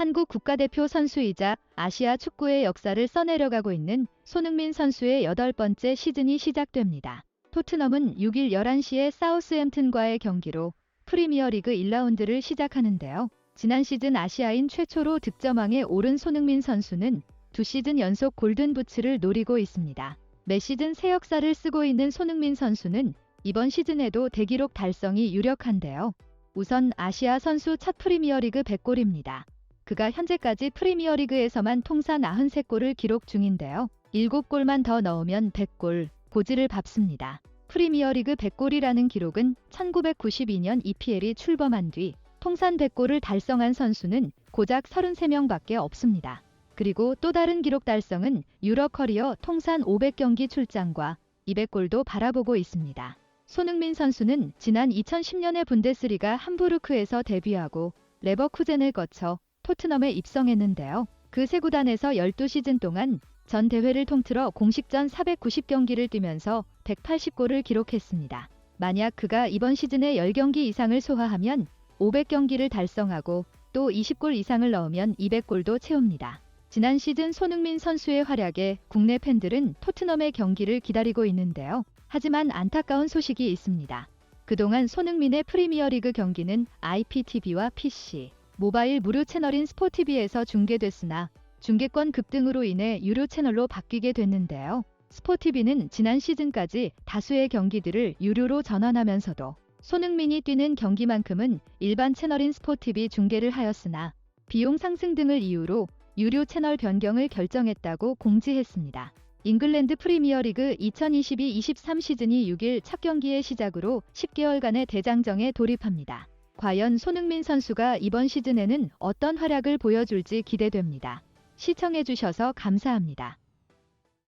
한국 국가대표 선수이자 아시아 축구의 역사를 써내려가고 있는 손흥민 선수의 여덟 번째 시즌이 시작됩니다. 토트넘은 6일 11시에 사우스햄튼과의 경기로 프리미어리그 1라운드를 시작하는데요. 지난 시즌 아시아인 최초로 득점왕에 오른 손흥민 선수는 두 시즌 연속 골든부츠를 노리고 있습니다. 매 시즌 새 역사를 쓰고 있는 손흥민 선수는 이번 시즌에도 대기록 달성이 유력한데요. 우선 아시아 선수 첫 프리미어리그 100골입니다. 그가 현재까지 프리미어리그에서만 통산 93골을 기록 중인데요. 7골만 더 넣으면 100골, 고지를 밟습니다. 프리미어리그 100골이라는 기록은 1992년 EPL이 출범한 뒤 통산 100골을 달성한 선수는 고작 33명밖에 없습니다. 그리고 또 다른 기록 달성은 유럽 커리어 통산 500경기 출장과 200골도 바라보고 있습니다. 손흥민 선수는 지난 2010년에 분데스리가 함부르크에서 데뷔하고 레버쿠젠을 거쳐 토트넘에 입성했는데요. 그 세 구단에서 12시즌 동안 전 대회를 통틀어 공식전 490경기를 뛰면서 180골을 기록했습니다. 만약 그가 이번 시즌에 10경기 이상을 소화하면 500경기를 달성하고 또 20골 이상을 넣으면 200골도 채웁니다. 지난 시즌 손흥민 선수의 활약에 국내 팬들은 토트넘의 경기를 기다리고 있는데요. 하지만 안타까운 소식이 있습니다. 그동안 손흥민의 프리미어리그 경기는 IPTV와 PC, 모바일 무료 채널인 스포티비에서 중계됐으나 중계권 급등으로 인해 유료 채널로 바뀌게 됐는데요. 스포티비는 지난 시즌까지 다수의 경기들을 유료로 전환하면서도 손흥민이 뛰는 경기만큼은 일반 채널인 스포티비 중계를 하였으나 비용 상승 등을 이유로 유료 채널 변경을 결정했다고 공지했습니다. 잉글랜드 프리미어리그 2022-23 시즌이 6일 첫 경기의 시작으로 10개월간의 대장정에 돌입합니다. 과연 손흥민 선수가 이번 시즌에는 어떤 활약을 보여줄지 기대됩니다. 시청해주셔서 감사합니다.